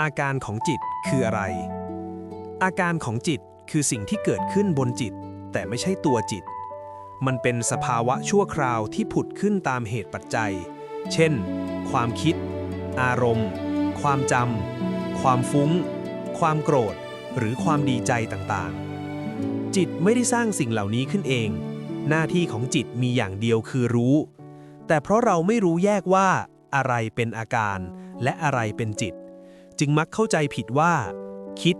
อาการของจิตคืออะไร อาการของจิตคือสิ่งที่เกิดขึ้นบนจิต แต่ไม่ใช่ตัวจิต มันเป็นสภาวะชั่วคราวที่ผุดขึ้นตามเหตุปัจจัย เช่น ความคิด อารมณ์ ความจำ ความฟุ้ง ความโกรธ หรือความดีใจต่างๆ จิตไม่ได้สร้างสิ่งเหล่านี้ขึ้นเอง หน้าที่ของจิตมีอย่างเดียวคือรู้ แต่เพราะเราไม่รู้แยกว่าอะไรเป็นอาการและอะไรเป็นจิต จึงมักเข้าใจผิดว่า คิด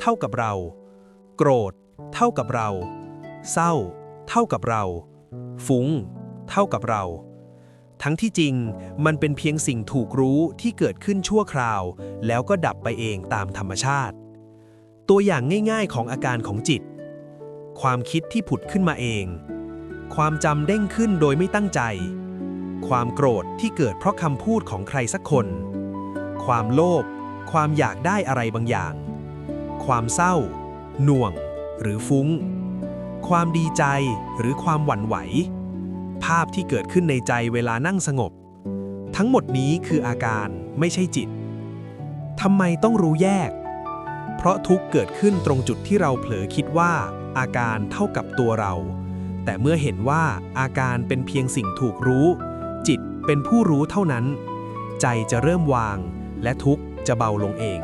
เท่ากับเรา โกรธ เท่ากับเรา เศร้า เท่ากับเรา ฟุ้ง เท่ากับเรา ทั้งที่จริงมันเป็นเพียงสิ่งถูกรู้ที่เกิดขึ้นชั่วคราว แล้วก็ดับไปเองตามธรรมชาติ ตัวอย่างง่ายๆของอาการของจิต ความคิดที่ผุดขึ้นมาเอง ความจำเด้งขึ้นโดยไม่ตั้งใจ ความโกรธที่เกิดเพราะคำพูดของใครสักคนความโลภ ความอยากได้อะไรบางอย่าง ความเศร้า หน่วง หรือฟุ้ง ความดีใจหรือความหวั่นไหว ภาพที่เกิดขึ้นในใจเวลานั่งสงบ ทั้งหมดนี้คืออาการไม่ใช่จิตทำไมต้องรู้แยก เพราะทุกเกิดขึ้นตรงจุดที่เราเผลอคิดว่า อาการเท่ากับตัวเรา แต่เมื่อเห็นว่าอาการเป็นเพียงสิ่งถูกรู้ จิตเป็นผู้รู้เท่านั้น ใจจะเริ่มวางและทุกข์ จะเบาลงเอง